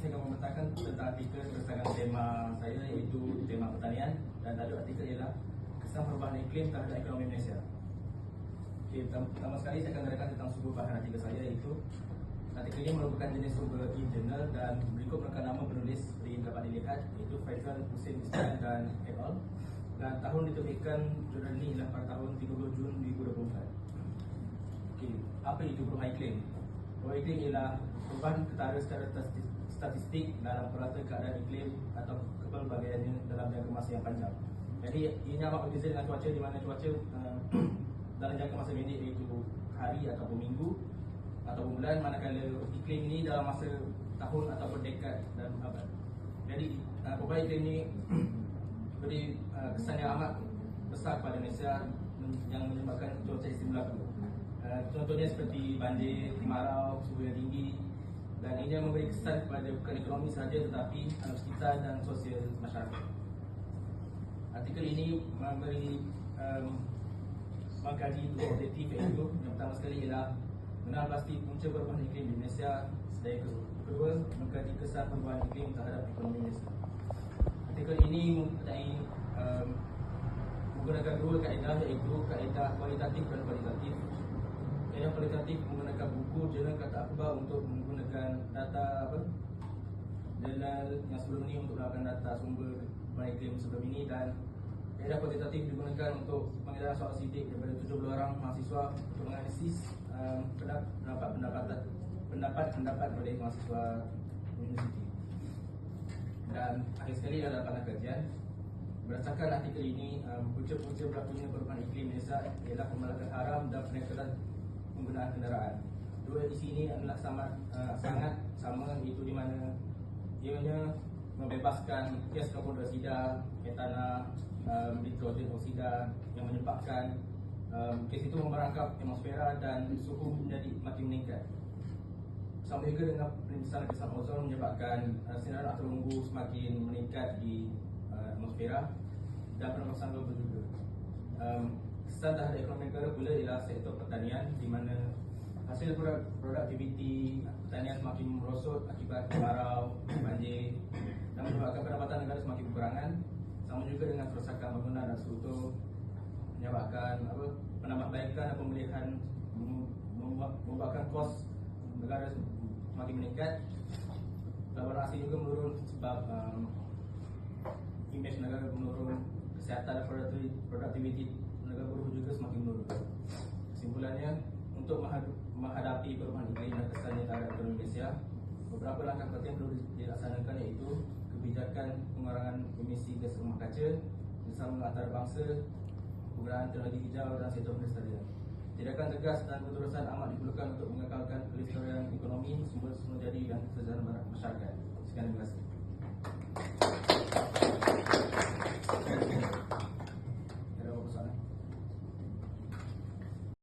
saya akan membentangkan tentang artikel berdasarkan tema saya iaitu tema pertanian dan tajuk artikel ialah kesan perubahan iklim terhadap ekonomi Malaysia. Okay, pertama sekali saya akan mengatakan tentang sumber bahan artikel saya iaitu artikel ini merupakan jenis sumber e-journal dan berikut merupakan nama penulis yang dapat dilihat iaitu Faisal Hussein Ismail dan et al. Dan tahun diterbitkan jurnal ini ialah pada tahun 30 Jun 2024. Okay, apa itu perubahan iklim? Iklim ialah perubahan ketara secara statistik dalam perata keadaan iklim atau kepelbagaiannya dalam jangka masa yang panjang. Jadi ini amat berbeza dengan cuaca di mana cuaca uh, dalam jangka masa pendek iaitu hari ataupun minggu ataupun bulan manakala iklim ni dalam masa tahun ataupun dekad dan abad. Jadi perubahan iklim ni beri uh, kesan yang amat besar kepada Malaysia yang menyebabkan cuaca ekstrim berlaku. Contohnya seperti banjir, kemarau, suhu yang tinggi dan ini yang memberi kesan kepada bukan ekonomi sahaja tetapi alam sekitar dan sosial masyarakat. Artikel ini memberi um, mengkaji dua objektif iaitu yang pertama sekali ialah mengenal pasti punca perubahan iklim di Malaysia yang kedua mengkaji kesan perubahan iklim terhadap ekonomi Malaysia. Artikel ini mempunyai um, menggunakan dua kaedah iaitu kaedah kualitatif dan kualitatif yang kualitatif menggunakan buku jurnal kata akhbar untuk menggunakan data apa? Jurnal yang sebelum ini untuk melakukan data sumber perubahan iklim sebelum ini dan kaedah kualitatif digunakan untuk pengedaran soal sidik daripada 70 orang mahasiswa untuk menganalisis um, pendapat pendapat pendapat pendapat oleh mahasiswa universiti. Dan akhir sekali adalah panel kajian berdasarkan artikel ini um, punca-punca berlakunya perubahan iklim Malaysia ialah pembalakan haram dan peningkatan penggunaan kenderaan. Dua isi ini adalah sama, uh, sangat sama iaitu di mana ianya membebaskan gas karbon dioksida, metana, um, nitrogen oksida yang menyebabkan um, gas itu merangkap atmosfera dan suhu menjadi makin meningkat. Sama juga dengan penipisan lapisan ozon menyebabkan uh, sinar ultraviolet semakin meningkat di uh, atmosfera dan pernafasan global juga. Um, kesan terhadap ekonomi negara pula ialah sektor pertanian di mana hasil produk, produktiviti pertanian semakin merosot akibat kemarau, banjir dan menyebabkan pendapatan negara semakin kekurangan. Sama juga dengan kerosakan bangunan dan struktur menyebabkan apa penambahbaikan dan pemulihan membuatkan kos negara semakin meningkat. Pelaburan asing juga menurun sebab um, image negara menurun kesihatan dan produktiviti negara buruh juga semakin menurun. Kesimpulannya, untuk menghadapi perubahan iklim dan kesannya terhadap ekonomi Malaysia, beberapa langkah penting perlu dilaksanakan iaitu kebijakan pengurangan emisi gas rumah kaca bersama antarabangsa, penggunaan teknologi hijau dan sektor pelestarian. Tindakan tegas dan keterusan amat diperlukan untuk mengekalkan pelestarian ekonomi, sumber sumber jadi dan kesejahteraan masyarakat. Sekian terima kasih.